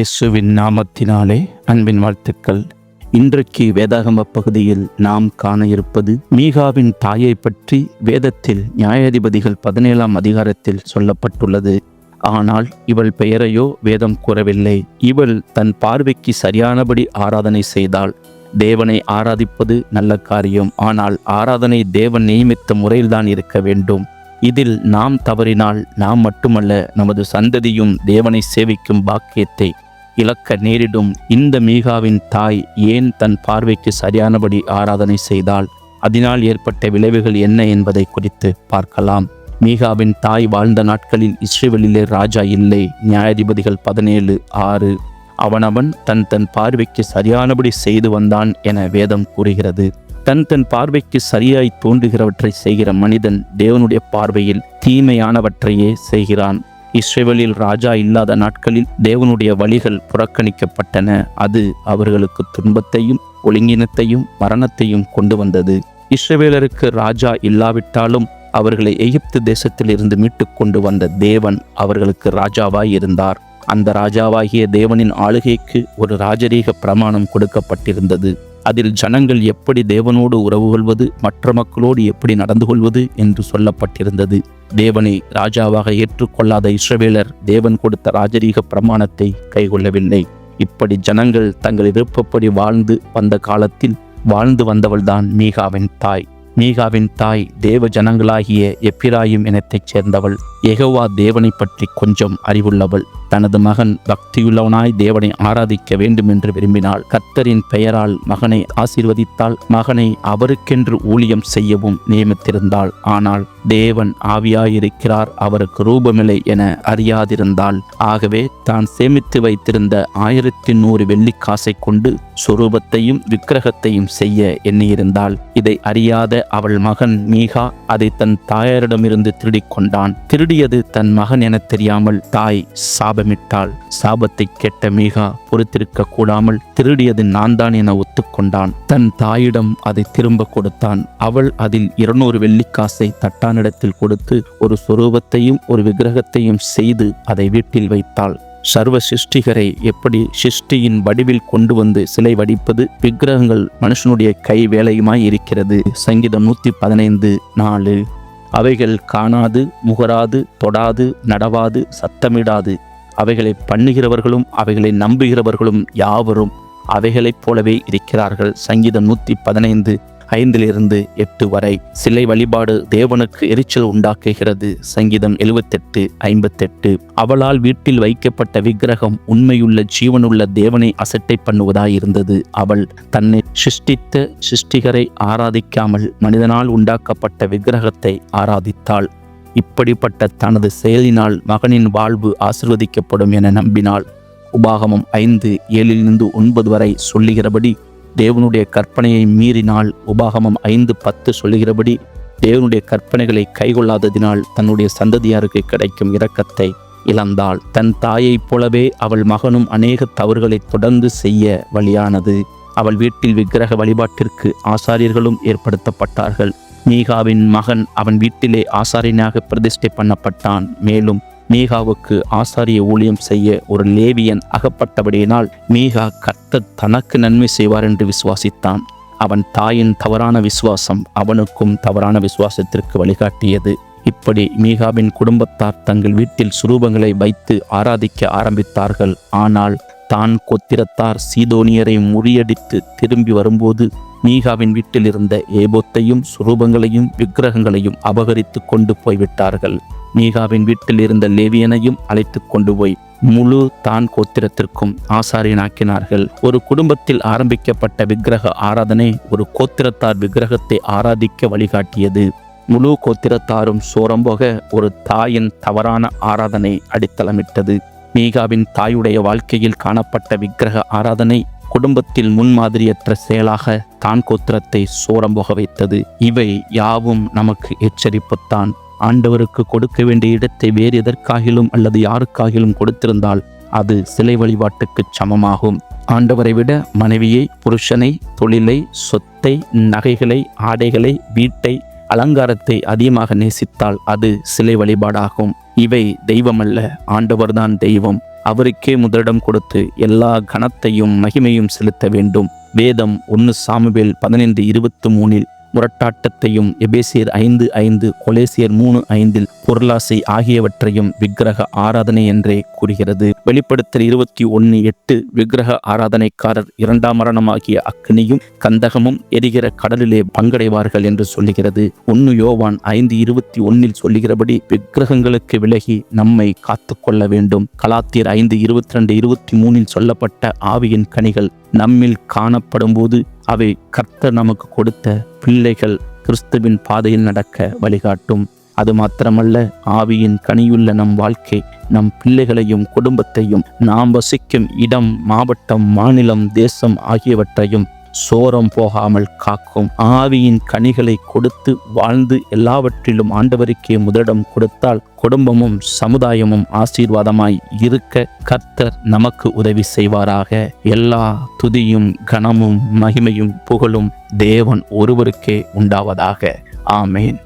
இயேசுவின் நாமத்தினாலே அன்பின் வாழ்த்துக்கள். இன்றைக்கு வேதாகம பகுதியில் நாம் காண இருப்பது மீகாவின் தாயை பற்றி வேதத்தில் நியாயாதிபதிகள் பதினேழாம் அதிகாரத்தில் சொல்லப்பட்டுள்ளது. ஆனால் இவள் பெயரையோ வேதம் கூறவில்லை. இவள் தன் பார்வைக்கு சரியானபடி ஆராதனை செய்தாள். தேவனை ஆராதிப்பது நல்ல காரியம். ஆனால் ஆராதனை தேவன் நியமித்த முறையில்தான் இருக்க வேண்டும். இதில் நாம் தவறினால் நாம் மட்டுமல்ல நமது சந்ததியும் தேவனை சேவிக்கும் பாக்கியத்தை இழக்க நேரிடும் இந்த மீகாவின் தாய் ஏன் தன் பார்வைக்கு சரியானபடி ஆராதனை செய்தால் அதனால் ஏற்பட்ட விளைவுகள் என்ன என்பதை குறித்து பார்க்கலாம். மீகாவின் தாய் வாழ்ந்த நாட்களில் இஸ்ரேலிலே ராஜா இல்லை. நியாயாதிபதிகள் பதினேழு ஆறு. அவனவன் தன் தன் பார்வைக்கு சரியானபடி செய்து வந்தான் என வேதம் கூறுகிறது. தன் தன் பார்வைக்கு சரியாய் தோன்றுகிறவற்றை செய்கிற மனிதன் தேவனுடைய பார்வையில் தீமையானவற்றையே செய்கிறான். இஸ்ரேவலில் ராஜா இல்லாத நாட்களில் தேவனுடைய வழிகள் புறக்கணிக்கப்பட்டன. அது அவர்களுக்கு துன்பத்தையும் ஒழுங்கினத்தையும் மரணத்தையும் கொண்டு வந்தது. இஸ்ரேவேலருக்கு ராஜா இல்லாவிட்டாலும் அவர்களை எகிப்து தேசத்திலிருந்து மீட்டு கொண்டு வந்த தேவன் அவர்களுக்கு ராஜாவாய் இருந்தார் அந்த ராஜாவாகிய தேவனின் ஆளுகைக்கு ஒரு ராஜரீக பிரமாணம் கொடுக்கப்பட்டிருந்தது. அதில் ஜனங்கள் எப்படி தேவனோடு உறவு கொள்வது மற்ற மக்களோடு எப்படி நடந்து கொள்வது என்று சொல்லப்பட்டிருந்தது. தேவனை ராஜாவாக ஏற்றுக்கொள்ளாத இஸ்ரவேலர் தேவன் கொடுத்த ராஜரீக பிரமாணத்தை கைகொள்ளவில்லை. இப்படி ஜனங்கள் தங்கள் விருப்பப்படி வாழ்ந்து வந்த காலத்தில் வாழ்ந்து வந்தவள்தான் மீகாவின் தாய். மீகாவின் தாய் தேவ ஜனங்களாகிய எப்பிராயும் இனத்தைச் சேர்ந்தவள். எகோவா தேவனை பற்றி கொஞ்சம் அறிவுள்ளவள். தனது மகன் பக்தியுள்ளவனாய் தேவனை ஆராதிக்க வேண்டும் என்று விரும்பினாள். கர்த்தரின் பெயரால் மகனை ஆசீர்வதித்தால் மகனை அவருக்கென்று ஊழியம் செய்யவும் நியமித்திருந்தாள். ஆனால் தேவன் ஆவியாயிருக்கிறார். அவருக்கு ரூபமில்லை என அறியாதிருந்தாள். ஆகவே தான் சேமித்து வைத்திருந்த ஆயிரத்தி நூறு வெள்ளிக்காசை கொண்டு சொரூபத்தையும் விக்கிரகத்தையும் செய்ய எண்ணியிருந்தாள். இதை அறியாத அவள் மகன் மீகா அதை தன் தாயாரிடமிருந்து திருடிக் கொண்டான் திருடியது தன் மகன் என தெரியாமல் தாய் சாபமிட்டாள். சாபத்தை கேட்ட மீகா பொறுத்திருக்க கூடாமல் திருடியது நான் தான் என ஒத்துக்கொண்டான். தன் தாயிடம் அதை திரும்ப கொடுத்தான். அவள் அதில் இருநூறு வெள்ளிக்காசை தட்டானிடத்தில் கொடுத்து ஒரு சொரூபத்தையும் ஒரு விக்கிரகத்தையும் செய்து அதை வீட்டில் வைத்தாள். சர்வ சிருஷ்டிகரை எப்படி சிருஷ்டியின் வடிவில் கொண்டு வந்து சிலை வடிப்பது விக்கிரகங்கள் மனுஷனுடைய கை வேலையுமாய் இருக்கிறது. சங்கீதம் நூற்றி பதினைந்து நாலு. அவைகள் காணாது முகராது தொடாது நடவாது சத்தமிடாது. அவைகளை பண்ணுகிறவர்களும் அவைகளை நம்புகிறவர்களும் யாவரும் அவைகளைப் போலவே இருக்கிறார்கள். சங்கீதம் நூற்றி பதினைந்து ஐந்திலிருந்து எட்டு வரை சிலை வழிபாடு தேவனுக்கு எரிச்சல் உண்டாக்குகிறது. சங்கீதம் எழுபத்தெட்டு ஐம்பத்தெட்டு. அவளால் வீட்டில் வைக்கப்பட்ட விக்கிரகம் உண்மையுள்ள ஜீவனுள்ள தேவனை அசட்டை பண்ணுவதாயிருந்தது அவள் தன்னை சிருஷ்டித்த சிருஷ்டிகரை ஆராதிக்காமல் மனிதனால் உண்டாக்கப்பட்ட விக்கிரகத்தை ஆராதித்தாள். இப்படிப்பட்ட தனது செயலினால் மகனின் வாழ்வு ஆசிர்வதிக்கப்படும் என நம்பினாள். உபாகமம் ஐந்து ஏழிலிருந்து ஒன்பது வரை சொல்லுகிறபடி தேவனுடைய கற்பனையை மீறினால் உபாகமம் ஐந்து பத்து சொல்லுகிறபடி தேவனுடைய கற்பனைகளை கைகொள்ளாததினால் தன்னுடைய சந்ததியாருக்கு கிடைக்கும் இரக்கத்தை இழந்தாள். தன் தாயைப் போலவே அவள் மகனும் அநேக தவறுகளை தொடர்ந்து செய்ய வழியானது. அவள் வீட்டில் விக்கிரக வழிபாட்டிற்கு ஆசாரியர்களும் ஏற்படுத்தப்பட்டார்கள். மீகாவின் மகன் அவன் வீட்டிலே ஆசாரியனாக பிரதிஷ்டை பண்ணப்பட்டான். மேலும் மீகாவுக்கு ஆசாரிய ஊழியம் செய்ய ஒரு லேவியன் அகப்பட்டபடியினால் மீகா கர்த்தர் தனக்கு நன்மை செய்வார் என்று விசுவாசித்தான். அவன் தாயின் தவறான விசுவாசம் அவனுக்கும் தவறான விசுவாசத்திற்கு வழிகாட்டியது. இப்படி மீகாவின் குடும்பத்தார் தங்கள் வீட்டில் சுரூபங்களை வைத்து ஆராதிக்க ஆரம்பித்தார்கள். ஆனால் தான் கொத்திரத்தார் சீதோனியரை முறியடித்து திரும்பி வரும்போது மீகாவின் வீட்டில் இருந்த ஏபோத்தையும் சுரூபங்களையும் விக்கிரகங்களையும் அபகரித்து கொண்டு போய்விட்டார்கள். மீகாவின் வீட்டில் இருந்த லேவியனையும் அழைத்து கொண்டு போய் முழு தான் கோத்திரத்திற்கும் ஆசாரியனாக்கினார்கள். ஒரு குடும்பத்தில் ஆரம்பிக்கப்பட்ட விக்கிரக ஆராதனை ஒரு கோத்திரத்தார் விக்கிரகத்தை ஆராதிக்க வழிகாட்டியது. முழு கோத்திரத்தாரும் சோரம்போக ஒரு தாயின் தவறான ஆராதனை அடித்தளமிட்டது. மீகாவின் தாயுடைய வாழ்க்கையில் காணப்பட்ட விக்கிரக ஆராதனை குடும்பத்தில் முன்மாதிரியற்ற செயலாக தான் கோத்திரத்தை சோரம்போக வைத்தது. இவை யாவும் நமக்கு எச்சரிப்புத்தான். ஆண்டவருக்கு கொடுக்க வேண்டிய இடத்தை வேறு எதற்காகிலும் அல்லது யாருக்காகிலும் கொடுத்திருந்தால் அது சிலை வழிபாட்டுக்கு சமமாகும். ஆண்டவரை விட மனைவியை புருஷனை தொழிலை சொத்தை நகைகளை ஆடைகளை வீட்டை அலங்காரத்தை அதிகமாக நேசித்தால் அது சிலை வழிபாடாகும். இவை தெய்வமல்ல ஆண்டவர்தான் தெய்வம். அவருக்கே முதலிடம் கொடுத்து எல்லா கணத்தையும் மகிமையும் செலுத்த வேண்டும். வேதம் ஒன்று சாமுவேல் பதினைந்து இருபத்தி மூணில் முரட்டாட்டத்தையும் எபேசியர் ஐந்து ஐந்து கொலேசியர் மூணு ஐந்தில் பொருளாசை ஆகியவற்றையும் விக்கிரக ஆராதனை என்றே கூறுகிறது. வெளிப்படுத்தல் இருபத்தி ஒன்று எட்டு விக்கிரக ஆராதனைக்காரர் இரண்டாம் மரணமாகிய அக்னியும் கந்தகமும் எரிகிற கடலிலே பங்கடைவார்கள் என்று சொல்லுகிறது. ஒன்னு யோவான் ஐந்து இருபத்தி ஒன்னில் சொல்லுகிறபடி விக்கிரகங்களுக்கு விலகி நம்மை காத்து கொள்ள வேண்டும். கலாத்தியர் ஐந்து இருபத்தி ரெண்டு இருபத்தி மூணில் சொல்லப்பட்ட ஆவியின் கனிகள் நம்மில் காணப்படும் போது அவை கர்த்தர் நமக்கு கொடுத்த பிள்ளைகள் கிறிஸ்துவின் பாதையில் நடக்க வழிகாட்டும். அது மாத்திரமல்ல ஆவியின் கனியுள்ள நம் வாழ்க்கை நம் பிள்ளைகளையும் குடும்பத்தையும் நாம் வசிக்கும் இடம் மாவட்டம் மாநிலம் தேசம் ஆகியவற்றையும் சோரம் போகாமல் காக்கும். ஆவியின் கனிகளை கொடுத்து வாழ்ந்து எல்லாவற்றிலும் ஆண்டவருக்கே முதலிடம் கொடுத்தால் குடும்பமும் சமுதாயமும் ஆசீர்வாதமாய் இருக்க கர்த்தர் நமக்கு உதவி செய்வாராக. எல்லா துதியும் கனமும் மகிமையும் புகழும் தேவன் ஒருவருக்கே உண்டாவதாக. ஆமேன்.